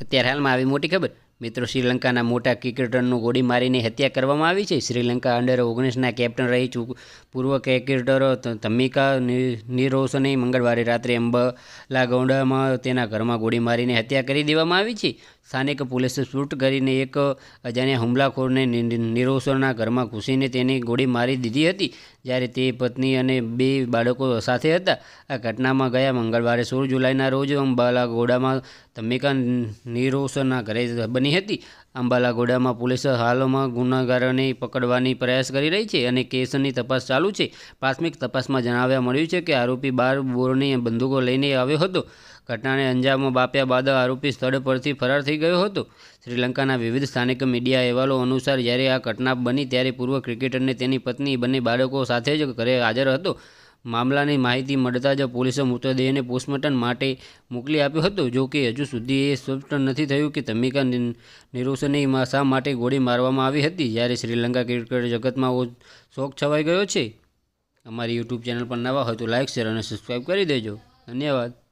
અત્યારે હાલમાં આવી મોટી ખબર? મિત્રો, શ્રીલંકાના મોટા ક્રિકેટરનું ગોળી મારીને હત્યા કરવામાં આવી છે. શ્રીલંકા અંડર ઓગણીસના કેપ્ટન રહી ચૂક, પૂર્વ ક્રિકેટરો ધમિકા તમિકા નિ- નિરોશને મંગળવારે રાત્રે અંબાલા ગૌડામાં તેના ઘરમાં ગોળી મારીને હત્યા કરી દેવામાં આવી છે. સ્થાનિક પોલીસે શૂટ કરીને એક અજાણ્યા હુમલાખોરને નિ- નિ- ઘરમાં ઘૂસીને તેને ગોળી મારી દીધી હતી, જ્યારે તે પત્ની અને બે બાળકો સાથે હતા. આ ઘટનામાં ગયા મંગળવારે સોળ જુલાઈના રોજ અંબાલા ગોડામાં ધમિકા નિરોસરના ઘરે બની હતી. અંબાલા ગોડામાં પોલીસ હાલમાં ગુનેગારોને પકડવાની પ્રયાસ કરી રહી છે અને કેસની તપાસ ચાલુ છે. પ્રાથમિક તપાસમાં જણાવ્યા મળ્યું છે કે આરોપી બાર બોરની બંદૂકો લઈને આવ્યો હતો. ઘટનાને અંજામ આપ્યા બાદ આરોપી સ્થળ પરથી ફરાર થઈ ગયો હતો. શ્રીલંકાના વિવિધ સ્થાનિક મીડિયા અહેવાલો અનુસાર જ્યારે આ ઘટના બની ત્યારે પૂર્વ ક્રિકેટરને તેની પત્ની બંને બાળકો સાથે જ ઘરે હાજર હતો. મામલાની માહિતી મળતા જ પોલીસે મૃતદેહને પોસ્ટમોર્ટમ માટે મોકલી આપ્યો હતો. જો કે હજુ સુધી એ સ્પષ્ટ નથી થયું કે તમિકા નિ- શા માટે ગોળી મારવામાં આવી હતી. જ્યારે શ્રીલંકા ક્રિકેટ જગતમાં શોક છવાઈ ગયો છે. અમારી યુટ્યુબ ચેનલ પર નવા હોય તો લાઇક શેર અને સબસ્ક્રાઈબ કરી દેજો. ધન્યવાદ.